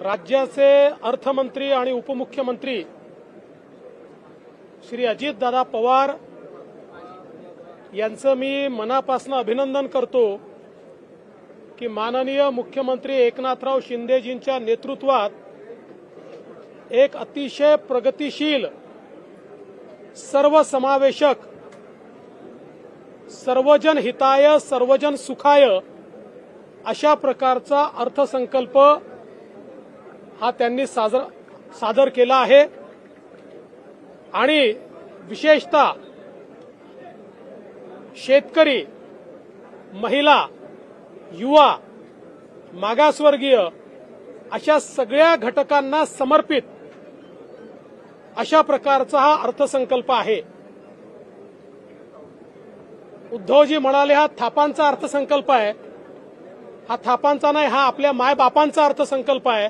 राज्याचे अर्थमंत्री आणि उपमुख्यमंत्री श्री अजितदादा पवार यांचं मी मनापासून अभिनंदन करतो की माननीय मुख्यमंत्री एकनाथराव शिंदेजींच्या नेतृत्वात एक अतिशय प्रगतिशील सर्वसमावेशक सर्वजन हिताय सर्वजन सुखाय अशा प्रकारचा अर्थसंकल्प हा त्यांनी साजर सादर केला आहे. आणि विशेषतः शेतकरी महिला युवा मागासवर्गीय अशा सगळ्या घटकांना समर्पित अशा प्रकारचा हा अर्थसंकल्प आहे. उद्धवजी म्हणाले हा थापांचा अर्थसंकल्प आहे. हा थापांचा नाही हा आपल्या मायबापांचा अर्थसंकल्प आहे.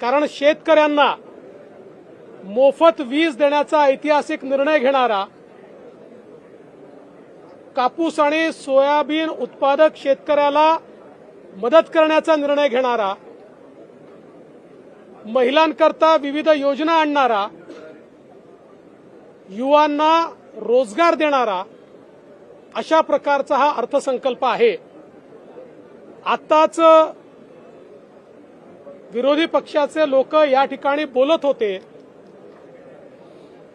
कारण शेतकऱ्यांना मोफत वीज देण्याचा ऐतिहासिक निर्णय घेणारा कापूस आणि सोयाबीन उत्पादक शेतकऱ्याला मदत करण्याचा निर्णय घेणारा महिलांकरता विविध योजना आणणारा युवांना रोजगार देणारा अशा प्रकारचा हा अर्थसंकल्प आहे. आताच विरोधी पक्षाचे लोक या ठिकाणी बोलत होते.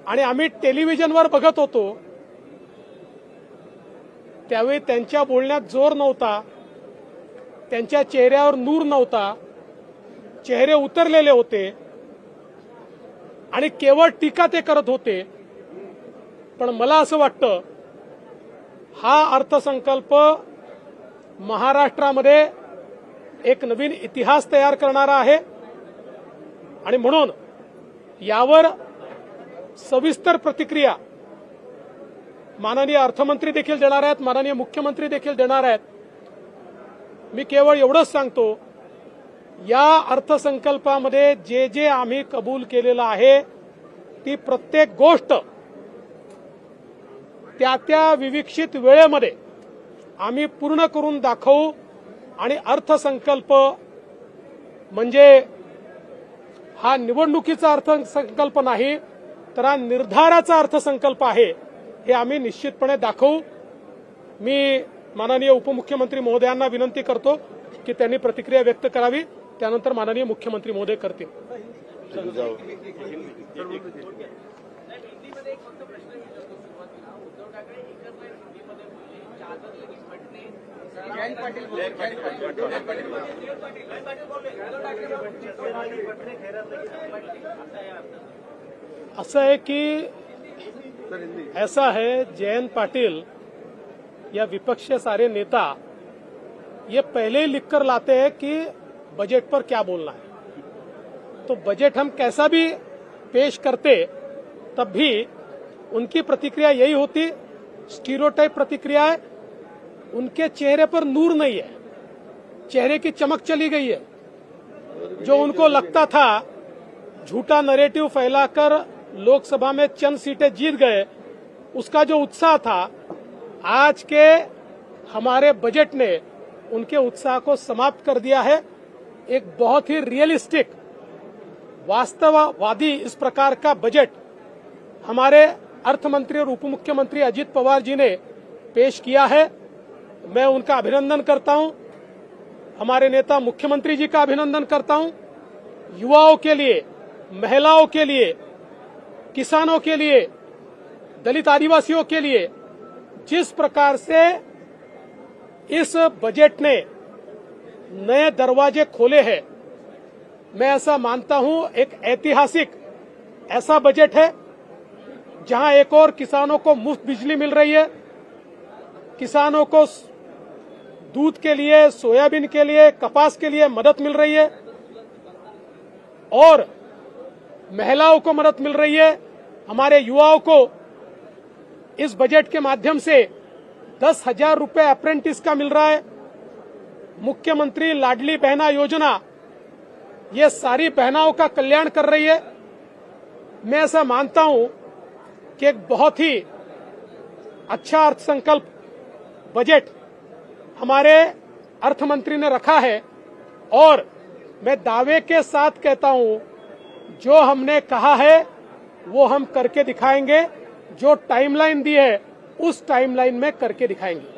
आणि आम्ही टेलिव्हिजनवर बघत होतो. त्यावेळी त्यांच्या बोलण्यात जोर नव्हता. त्यांच्या चेहऱ्यावर नूर नव्हता. चेहरे उतरलेले होते. आणि केवळ टीका ते करत होते. पण मला असं वाटतं हा अर्थसंकल्प महाराष्ट्रामध्ये एक नवीन इतिहास तयार करणारा आहे. आणि म्हणून यावर सविस्तर प्रतिक्रिया माननीय अर्थमंत्री देखील देणार आहेत माननीय मुख्यमंत्री देखील देणार आहेत. मी केवळ एवढंच सांगतो या अर्थसंकल्पामध्ये जे जे आम्ही कबूल केलेलं आहे ती प्रत्येक गोष्ट त्या त्या विविक्षित वेळेमध्ये आम्ही पूर्ण करून दाखवू आणि अर्थसंकल्प म्हणजे हा निवडणुकीचा अर्थसंकल्प नाही तर हा निर्धाराचा अर्थसंकल्प आहे हे आम्ही निश्चितपणे दाखवू. मी माननीय उपमुख्यमंत्री महोदयांना विनंती करतो की त्यांनी प्रतिक्रिया व्यक्त करावी त्यानंतर माननीय मुख्यमंत्री महोदय करतील. असं आहे की ऐसा है जयंत पाटिल या विपक्ष के सारे नेता ये पहले ही लिख कर लाते हैं कि बजट पर क्या बोलना है। तो बजट हम कैसा भी पेश करते, तब भी उनकी प्रतिक्रिया यही होती स्टीरोटाइप प्रतिक्रिया है उनके चेहरे पर नूर नहीं है। चेहरे की चमक चली गई है। जो उनको लगता था, झूठा नरेटिव फैलाकर लोकसभा में चंद सीटें जीत गए, उसका जो उत्साह था, आज के हमारे बजट ने उनके उत्साह को समाप्त कर दिया है। एक बहुत ही रियलिस्टिक वास्तववादी इस प्रकार का बजट हमारे अर्थमंत्री और उप मुख्यमंत्री अजित पवार जी ने पेश किया है। मैं उनका अभिनंदन करता हूँ। हमारे नेता मुख्यमंत्री जी का अभिनंदन करता हूँ। युवाओं के लिए, महिलाओं के लिए, किसानों के लिए, दलित आदिवासियों के लिए जिस प्रकार से इस बजट ने नए दरवाजे खोले हैं, मैं ऐसा मानता हूँ एक ऐतिहासिक ऐसा बजट है, जहाँ एक और किसानों को मुफ़्त बिजली मिल रही है, किसानों को दूध के लिए, सोयाबीन के लिए, कपास के लिए मदद मिल रही है। और महिलाओं को मदद मिल रही है। हमारे युवाओं को इस बजट के माध्यम से दस हज़ार रुपये अप्रेंटिस का मिल रहा है। मुख्यमंत्री लाडली बहना योजना, ये सारी बहनाओं का कल्याण कर रही है। मैं ऐसा मानता हूँ कि एक बहुत ही अच्छा अर्थसंकल्प बजट हमारे अर्थमंत्री ने रखा है। और मैं दावे के साथ कहता हूँ, जो हमने कहा है, वो हम करके दिखाएँगे। जो टाइमलाइन दी है, उस टाइमलाइन में करके दिखाएँगे।